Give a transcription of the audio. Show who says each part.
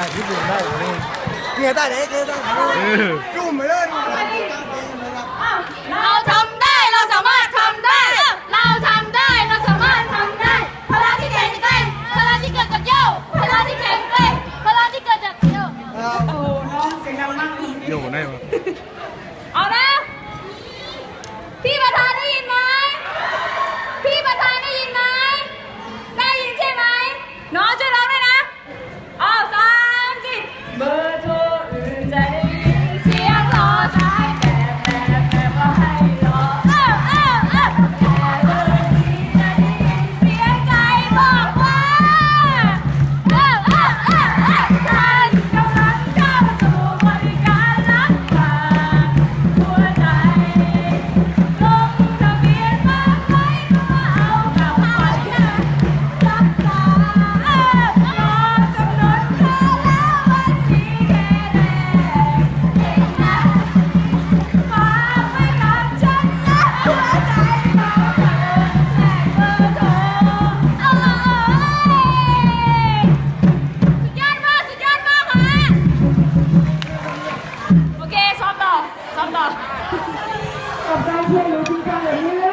Speaker 1: ถ่ายที่ดูได้เลยเนี่ยได้เลยเนี่ยได้เลยจุ่มไปเลย
Speaker 2: เราทำได้เราสามารถทำได้ เราทำได้เราสามารถทำได้พลังที่แข็งแกร่งพลังที่เกิดจากโย่พลังที่แข็งแกร่งพลังที่เกิดจากโย่
Speaker 1: อยู่ไหนวะ
Speaker 2: เอา ขอบการช่วยเหลือจริงจังแบ
Speaker 3: บนี้